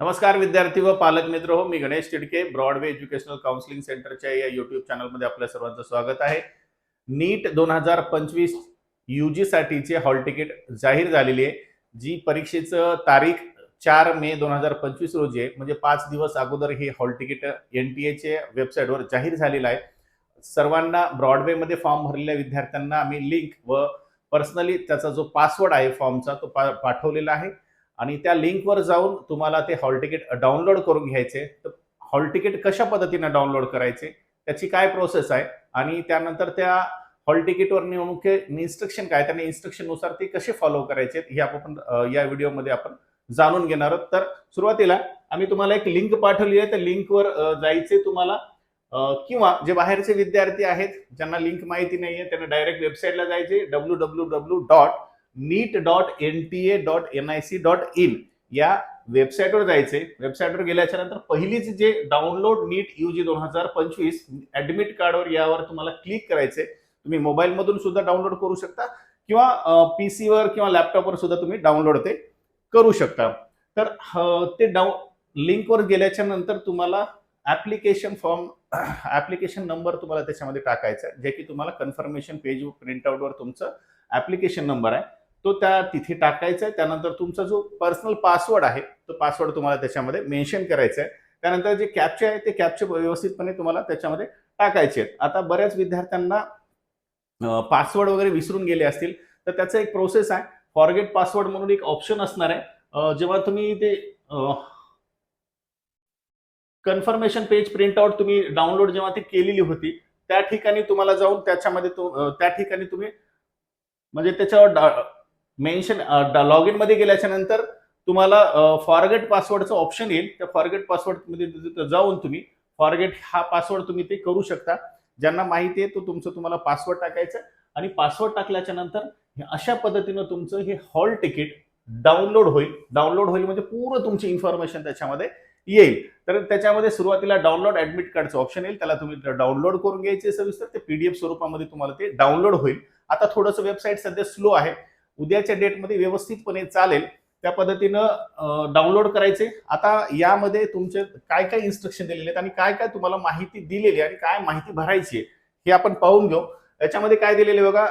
नमस्कार विद्यार्थी व पालक मित्र हो मी Ganesh Tidke Broadway educational counselling सेंटरच्या या युट्यूब चॅनलमध्ये आपल्या सर्वांचं स्वागत आहे. नीट दोन हजार पंचवीस यू जीसाठीचे हॉल तिकीट जाहीर झालेली आहे जी परीक्षेचं तारीख चार मे दोन हजार पंचवीस रोजी आहे. म्हणजे पाच दिवस अगोदर हे हॉल तिकीट एन टी एचे वेबसाईटवर जाहीर झालेलं आहे. सर्वांना ब्रॉडवेमध्ये फॉर्म भरलेल्या विद्यार्थ्यांना आम्ही लिंक व पर्सनली त्याचा जो पासवर्ड आहे फॉर्मचा तो पा पाठवलेला आहे. आणि त्या लिंकवर जाऊन तुम्हाला ते हॉल तिकीट डाउनलोड करून घ्यायचे. तर हॉल तिकीट कशा पद्धतीने डाउनलोड करायचे त्याची काय प्रोसेस आहे आणि त्यानंतर त्या हॉल तिकीटवर नेमके इन्स्ट्रक्शन काय त्याने इन्स्ट्रक्शननुसार ते कसे फॉलो करायचे हे आपण या व्हिडिओमध्ये आपण जाणून घेणार आहोत. तर सुरुवातीला आम्ही तुम्हाला एक लिंक पाठवली आहे. त्या लिंकवर जायचे तुम्हाला किंवा जे बाहेरचे विद्यार्थी आहेत ज्यांना लिंक माहिती नाही आहे त्यांना डायरेक्ट वेबसाईटला जायचे W W W dot NEET dot N T A dot N I C dot in या वेबसाईटवर जायचे. वेबसाईटवर गेल्याच्यानंतर पहिलीच जे डाउनलोड नीट यू जी दोन हजार पंचवीस ऍडमिट कार्डवर यावर तुम्हाला क्लिक करायचे. तुम्ही मोबाईलमधून सुद्धा डाउनलोड करू शकता किंवा पी सीवर किंवा लॅपटॉपवर सुद्धा तुम्ही डाउनलोड ते करू शकता. तर ते डाउ लिंकवर गेल्याच्यानंतर तुम्हाला ऍप्लिकेशन फॉर्म ऍप्लिकेशन नंबर तुम्हाला त्याच्यामध्ये टाकायचा आहे. जे की तुम्हाला कन्फर्मेशन पेज प्रिंटआउटवर तुमचं ऍप्लिकेशन नंबर आहे. तो त्या तिथे टाकायचा आहे त्यानंतर तुमचा जो पर्सनल पासवर्ड आहे तो पासवर्ड तुम्हाला त्याच्यामध्ये मेन्शन करायचा आहे त्यानंतर जे कॅपचे आहे ते कॅपचे व्यवस्थितपणे तुम्हाला त्याच्यामध्ये टाकायचे आहेत. आता बऱ्याच विद्यार्थ्यांना पासवर्ड वगैरे विसरून गेले असतील तर त्याचा एक प्रोसेस आहे. फॉरगेट पासवर्ड म्हणून एक ऑप्शन असणार आहे. जेव्हा तुम्ही ते कन्फर्मेशन पेज प्रिंटआउट तुम्ही डाउनलोड जेव्हा ती केलेली होती त्या ठिकाणी तुम्हाला जाऊन त्याच्यामध्ये तो त्या ठिकाणी तुम्ही म्हणजे त्याच्यावर मेन्शन लॉग इनमध्ये गेल्याच्यानंतर तुम्हाला फॉरगेट पासवर्डचं ऑप्शन येईल. त्या फॉरगेट पासवर्डमध्ये जाऊन तुम्ही फॉरगेट हा पासवर्ड तुम्ही ते करू शकता. ज्यांना माहिती आहे तो तुमचं तुम्हाला पासवर्ड टाकायचं आणि पासवर्ड टाकल्याच्या नंतर हे अशा पद्धतीनं तुमचं हे हॉल तिकीट डाउनलोड होईल. डाउनलोड होईल म्हणजे पूर्ण तुमची इन्फॉर्मेशन त्याच्यामध्ये येईल. तर त्याच्यामध्ये सुरुवातीला डाउनलोड ऍडमिट कार्डचं ऑप्शन येईल. त्याला तुम्ही डाउनलोड करून घ्यायचे सविस्तर. ते पीडीएफ स्वरूपामध्ये तुम्हाला ते डाउनलोड होईल. आता थोडंसं वेबसाईट सध्या स्लो आहे. उद्याच्या डेटमध्ये व्यवस्थितपणे चालेल. त्या पद्धतीनं डाउनलोड करायचे. आता यामध्ये तुमचे काय काय इन्स्ट्रक्शन दिलेले आहेत आणि काय काय तुम्हाला माहिती दिलेली आहे आणि काय माहिती भरायची आहे हे आपण पाहून घेऊ. याच्यामध्ये काय दिलेले आहे बघा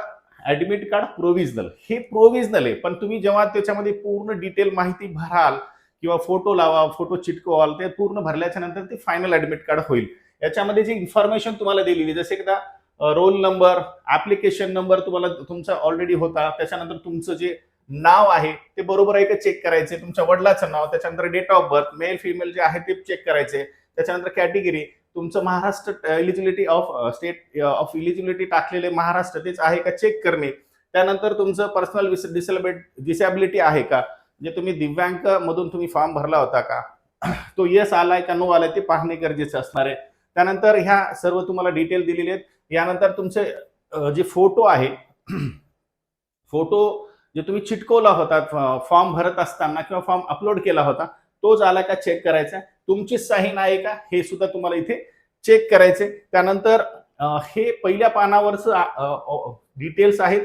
ऍडमिट कार्ड प्रोव्हिजनल हे प्रोव्हिजनल आहे पण तुम्ही जेव्हा त्याच्यामध्ये पूर्ण डिटेल माहिती भराल किंवा फोटो लावा फोटो चिटकवाल ते पूर्ण भरल्याच्या नंतर ते फायनल ऍडमिट कार्ड होईल. याच्यामध्ये जी इन्फॉर्मेशन तुम्हाला दिलेली जसे एकदा रोल नंबर ऍप्लिकेशन नंबर तुम्हाला तुमचा ऑलरेडी होता. त्याच्यानंतर तुमचं जे नाव आहे ते बरोबर आहे का चेक करायचे. तुमच्या वडिलाचं नाव त्याच्यानंतर date of birth male female जे आहे ते चेक करायचे. त्याच्यानंतर कॅटेगरी तुमचं Maharashtra eligibility of state of eligibility टाकलेले महाराष्ट्र तेच आहे का चेक करणे? त्यानंतर तुमचं पर्सनल डिसेबिलिटी डिसॅबिलिटी आहे का? जे तुम्ही दिव्यांग मधून तुम्ही फॉर्म भरला होता का? तो येस आलाय का नो आलाय ते पाहणे गरजेचं असणार आहे. त्यानंतर ह्या सर्व तुम्हाला डिटेल दिलेले आहेत. यानंतर तुमचे जे फोटो आहे फोटो जे तुम्ही चिटकवला होता फॉर्म भरत असताना किंवा फॉर्म अपलोड केला होता तो झाला का चेक करायचा? तुमची सही नाही का? हे सुद्धा तुम्हाला इथे चेक करायचे. त्यानंतर हे पहिल्या पानावरच डिटेल्स आहेत.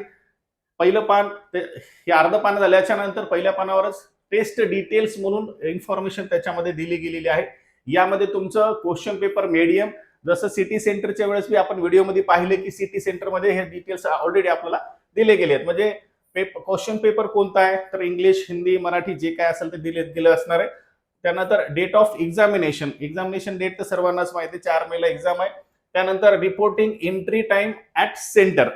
पहिलं पान ते हे अर्ध पान झाल्याच्यानंतर पहिल्या पानावरच टेस्ट डिटेल्स म्हणून इन्फॉर्मेशन त्याच्यामध्ये दिली गेलेली आहे. यामध्ये तुमचं क्वेश्चन पेपर मीडियम जसं सिटी सेंटरच्या वेळेस मी आपण व्हिडिओमध्ये पाहिले की सिटी सेंटरमध्ये हे डिटेल्स ऑलरेडी आपल्याला दिले गेले आहेत. म्हणजे क्वेश्चन पेपर कोणता आहे? तर इंग्लिश हिंदी मराठी जे काय असेल ते दिले दिलं असणार आहे. त्यानंतर date of examination examination date तर सर्वांनाच माहिती आहे. चार मेला एक्झाम आहे. त्यानंतर reporting entry time at centre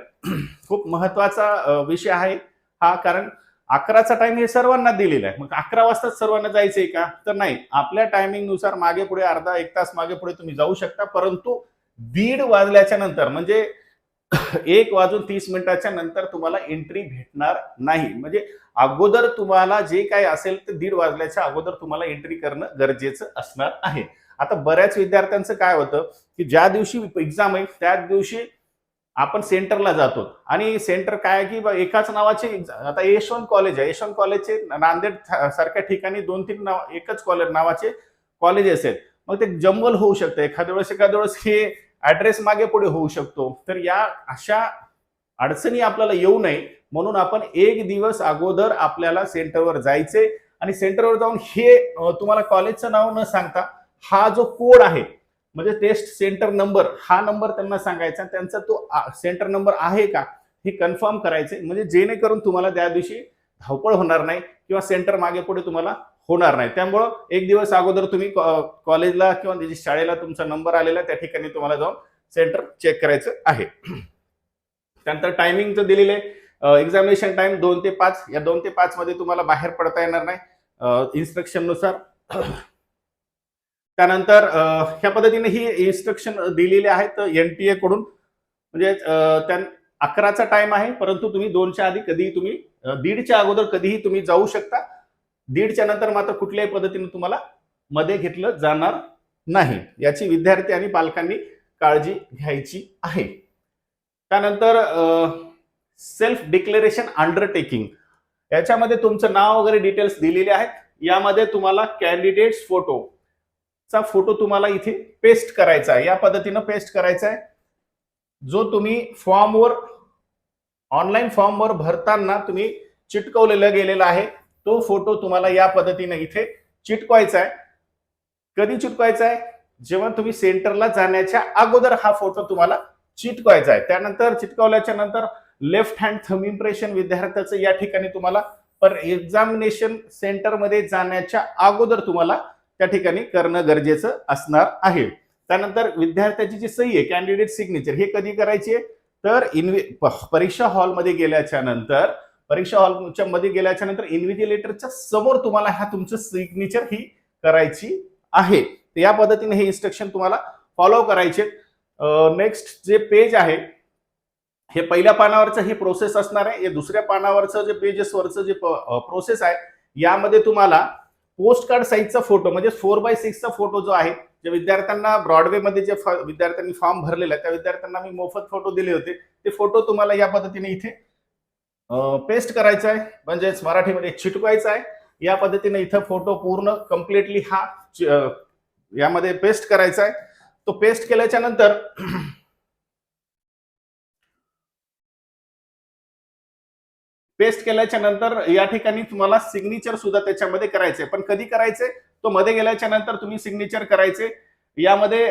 खूप महत्त्वाचा विषय आहे हा कारण अकराचा टाइम हे सर्वांना दिलेला आहे. मग अकरा वाजताच सर्वांना जायचंय का? तर नाही. आपल्या टायमिंगनुसार मागे पुढे अर्धा एक तास मागे पुढे तुम्ही जाऊ शकता. परंतु दीड वाजल्याच्या नंतर म्हणजे एक वाजून तीस मिनिटाच्या नंतर तुम्हाला एंट्री भेटणार नाही. म्हणजे अगोदर तुम्हाला जे काय असेल ते दीड वाजल्याच्या अगोदर तुम्हाला एंट्री करणं गरजेचं असणार आहे. आता बऱ्याच विद्यार्थ्यांचं काय होतं की ज्या दिवशी एक्झाम आहे त्याच दिवशी आपण सेंटरला जातो. आणि सेंटर काय आहे की एकाच नावाचे आता यशवंत कॉलेज आहे. यशवंत कॉलेजचे नांदेड सारख्या ठिकाणी दोन तीन नाव एकच कॉलेज नावाचे कॉलेजेस आहेत. मग ते जंबल होऊ शकतं. एखाद्या वेळेस एखाद्या वेळेस हे ऍड्रेस मागे पुढे होऊ शकतो. तर या अशा अडचणी आपल्याला येऊ नये. म्हणून आपण एक दिवस अगोदर आपल्याला सेंटरवर जायचे. आणि सेंटरवर जाऊन हे तुम्हाला कॉलेजचं नाव न सांगता हा जो कोड आहे म्हणजे टेस्ट सेंटर नंबर हा नंबर त्यांना सांगायचा. त्यांचा तो सेंटर नंबर आहे का? हे कन्फर्म करायचे. म्हणजे जेणेकरून तुम्हाला त्या दिवशी धावपळ होणार नाही किंवा सेंटर मागे पुढे तुम्हाला होणार नाही. त्यामुळं एक दिवस अगोदर तुम्ही कॉ- कॉलेजला किंवा शाळेला तुमचा नंबर आलेला त्या ठिकाणी तुम्हाला जाऊन सेंटर चेक करायचं आहे. त्यानंतर टायमिंगचं दिलेलं आहे. एक्झामिनेशन टाइम दोन ते पाच. या दोन ते पाच मध्ये तुम्हाला बाहेर पडता येणार नाही. इन्स्ट्रक्शननुसार त्यानंतर ह्या पद्धतीने ही इन्स्ट्रक्शन दिलेली आहेत एन टी ए कडून. म्हणजे त्या अकराचा टाइम आहे परंतु तुम्ही दोनच्या आधी कधीही तुम्ही दीडच्या अगोदर कधीही तुम्ही जाऊ शकता. दीडच्या नंतर मात्र कुठल्याही पद्धतीने तुम्हाला मध्ये घेतलं जाणार नाही. याची विद्यार्थी आणि पालकांनी काळजी घ्यायची आहे. त्यानंतर सेल्फ डिक्लेरेशन अंडरटेकिंग याच्यामध्ये तुमचं नाव वगैरे डिटेल्स दिलेले आहेत. यामध्ये तुम्हाला कॅन्डिडेट्स फोटो चा फोटो तुम्हाला इथे पेस्ट करायचा आहे. या पद्धतीनं पेस्ट करायचा आहे. जो तुम्ही फॉर्मवर ऑनलाईन फॉर्मवर भरताना तुम्ही चिटकवलेला गेलेला आहे तो फोटो तुम्हाला या पद्धतीने इथे चिटकवायचा आहे. कधी चिटकवायचा आहे? जेव्हा तुम्ही सेंटरला जाण्याच्या अगोदर हा फोटो तुम्हाला चिटकवायचा आहे. त्यानंतर चिटकवल्याच्या नंतर लेफ्ट हँड थम इम्प्रेशन विद्यार्थ्याचं या ठिकाणी तुम्हाला पर एक्झामिनेशन सेंटरमध्ये जाण्याच्या अगोदर तुम्हाला त्या ठिकाणी करणं गरजेचं असणार आहे. त्यानंतर विद्यार्थ्याची जी सही आहे कॅन्डिडेट सिग्नेचर हे कधी करायची आहे? तर इन्व्हि परीक्षा हॉलमध्ये गेल्याच्यानंतर परीक्षा हॉलच्या मध्ये गेल्याच्यानंतर इन्व्हिजिलेटरच्या समोर तुम्हाला ह्या तुमचं सिग्नेचर ही करायची आहे. तर या पद्धतीने हे इन्स्ट्रक्शन तुम्हाला फॉलो करायचे नेक्स्ट जे पेज आहे हे पहिल्या पानावरचं ही प्रोसेस असणार आहे. हे दुसऱ्या पानावरचं जे पेजेसवरचं जे प्रोसेस आहे यामध्ये तुम्हाला पोस्ट कार्ड साईजचा फोटो म्हणजे फोर बाय सिक्सचा फोटो जो आहे जे विद्यार्थ्यांना ब्रॉडवेमध्ये जे फ- विद्यार्थ्यांनी फॉर्म भरलेला आहे त्या विद्यार्थ्यांना मी मोफत फोटो दिले होते. ते फोटो तुम्हाला या पद्धतीने इथे पेस्ट करायचा आहे. म्हणजेच मराठीमध्ये चिटकवायचा आहे. या पद्धतीने इथं फोटो पूर्ण कम्प्लिटली हा चि- यामध्ये पेस्ट करायचा आहे. तो पेस्ट केल्याच्यानंतर पेस्ट केल्याच्यानंतर या ठिकाणी तुम्हाला सिग्नेचर सुद्धा त्याच्यामध्ये करायचे. पण कधी करायचे? तो मध्ये गेल्याच्यानंतर तुम्ही सिग्नेचर करायचे. यामध्ये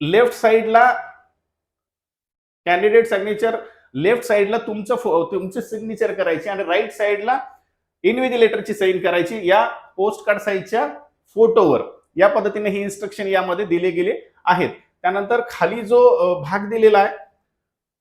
लेफ्ट साईडला कॅन्डिडेट सिग्नेचर लेफ्ट साईडला तुमचं तुमचे सिग्नेचर करायचे आणि राईट साईडला इन्व्हिजिलेटरची साईन करायची. या पोस्ट कार्ड साईजच्या फोटोवर या पद्धतीने ही इन्स्ट्रक्शन यामध्ये दिले गेले आहेत. त्यानंतर खाली जो भाग दिलेला आहे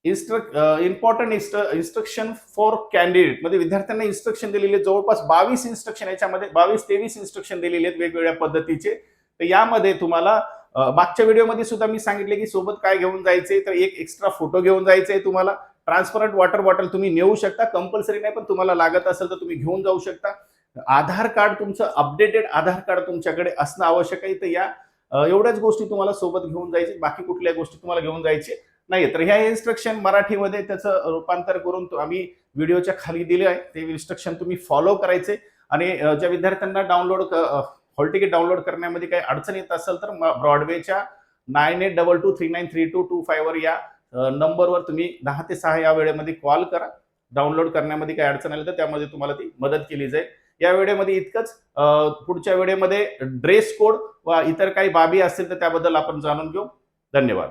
instruct important instruction for candidate म्हणजे विद्यार्थ्यांना इन्स्ट्रक्शन दिलेले जवळपास बावीस इन्स्ट्रक्शन याच्यामध्ये बावीस तेवीस इन्स्ट्रक्शन दिलेले आहेत वेगवेगळ्या पद्धतीचे. तर यामध्ये तुम्हाला मागच्या व्हिडिओमध्ये सुद्धा मी सांगितले की सोबत काय घेऊन जायचे तर एक एक्स्ट्रा फोटो घेऊन जायचे तुम्हाला. ट्रान्सपरंट वॉटर बॉटल तुम्ही नेऊ शकता. कंपल्सरी नाही पण तुम्हाला लागत असेल तर तुम्ही घेऊन जाऊ शकता. आधार कार्ड तुमचं अपडेटेड आधार कार्ड तुमच्याकडे असणं आवश्यक आहे. तर या एवढ्याच गोष्टी तुम्हाला सोबत घेऊन जायचे. बाकी कुठल्या गोष्टी तुम्हाला घेऊन जायचे? नाही तर ह्या इन्स्ट्रक्शन मराठीमध्ये त्याचं रूपांतर करून आम्ही व्हिडिओच्या खाली दिले आहे. ते इन्स्ट्रक्शन तुम्ही फॉलो करायचे. आणि ज्या विद्यार्थ्यांना डाउनलोड हॉल तिकीट डाउनलोड करण्यामध्ये काही अडचण येत असेल तर ब्रॉडवेच्या nine eight double two three nine three two two फायवर या नंबरवर तुम्ही दहा ते सहा या वेळेमध्ये कॉल करा. डाउनलोड करण्यामध्ये काही अडचण आली तर त्यामध्ये तुम्हाला ती मदत केली जाईल. या वेळेमध्ये इतकंच. पुढच्या वेळेमध्ये ड्रेस कोड व इतर काही बाबी असतील तर त्याबद्दल आपण जाणून घेऊ. धन्यवाद.